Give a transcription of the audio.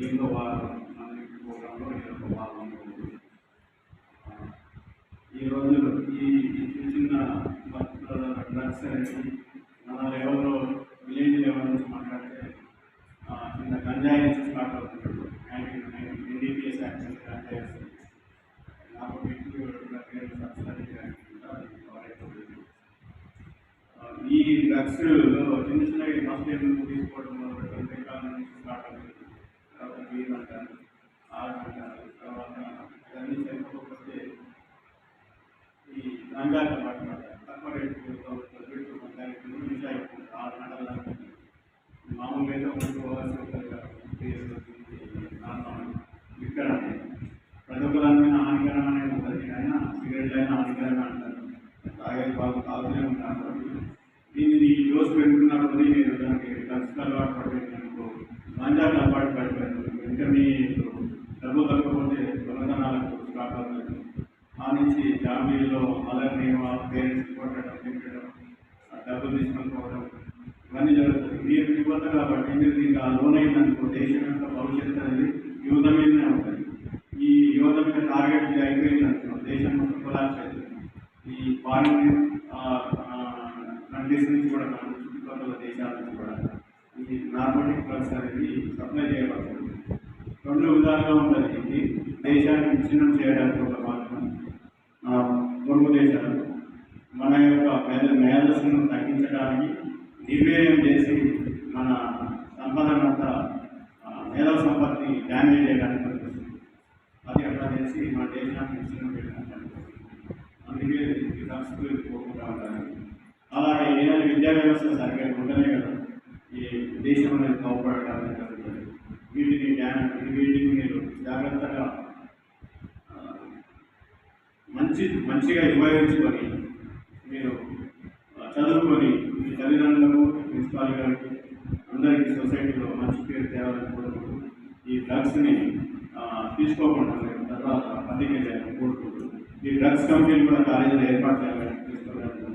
దీంతో వారు ప్రోగ్రాంలో నేను ఒక భాగం ఈ రోజు ఈ చిన్న చిన్న డ్రగ్స్ అనేది మన లెవెల్లో విలేజ్ లెవెల్ నుంచి మాట్లాడితే ఆ, గంజాయి నుంచి స్టార్ట్ అవుతుంది ఎన్డీపీఎస్ యాక్ట్ నుంచి గంజాయి వస్తుంది నాకు ఈ డ్రగ్స్ చిన్న చిన్న ఫస్ట్ తీసుకోవడం ఇక్కడ ప్రతి ఒక్క దాని ఉంటుంది అయినా సిగరెట్లు అయినా హానికరమే అంటారు తాగే వాళ్ళు తాగుతూనే ఉంటారు దీన్ని ఈ డోస్ పెట్టుకున్నప్పుడు దానికి డ్రగ్స్ అలవాటు పడిపోయినందుకు గాంజాకు అలవాటు పడిపోయాను ఇంకా మీ డబ్బు దొంగతనాలకు స్టార్ట్ ఆ నుంచి ఫ్యామిలీలో అలర్ని మీరు యువత కాబట్టి మీరు దీనికి ఆ లోన్ అయిందనుకో దేశం యొక్క భవిష్యత్తు అనేది యువత మీదనే ఉంటుంది. ఈ యువత మీద టార్గెట్ ఇది దేశం మొత్తం కొలాప్స్ అవుతుంది ఈ ఫారిన్ కంట్రీస్ నుంచి కూడా కాదు చుట్టుపక్కల దేశాల నుంచి కూడా ఈ నార్మోటిక్ డ్రగ్స్ అనేది సప్లై చేయబడుతుంది. రెండు విధాలుగా ఉంటుంది ఇది. దేశాన్ని విచ్ఛిన్నం చేయడానికి ఒక మార్గం పొరుగు దేశాలు. మన యొక్క మేధ మేధస్సును తగ్గించడానికి నిర్వీర్యం చేసి మన సంపదనంతా ఆ, మేధో డ్యామేజ్ చేయడానికి పనిచేస్తుంది. అది అట్లా చేసి మన దేశానికి ఇచ్చిన అందుకే ఈ పోకుండా ఉండాలి అలాగే ఏదైనా విద్యా వ్యవస్థ సరిగ్గా ఉండనే కదా ఈ దేశం అనేది బాగుపడడానికి జరుగుతుంది. వీటిని డ్యామ్ వీటిని మీరు జాగ్రత్తగా మంచి మంచిగా ఉపయోగించుకొని మీరు చదువుకొని మీ తల్లిదండ్రులకు ప్రిన్సిపాల్ గారికి అందరికీ సొసైటీలో మంచి డ్రగ్స్ని తీసుకోకుండా మీరు తర్వాత పదికి కోరుకుంటున్నాను. ఈ డ్రగ్స్ కంపెనీలు కూడా కాలేజీలో ఏర్పాటు చేయాలని తీసుకోవాలని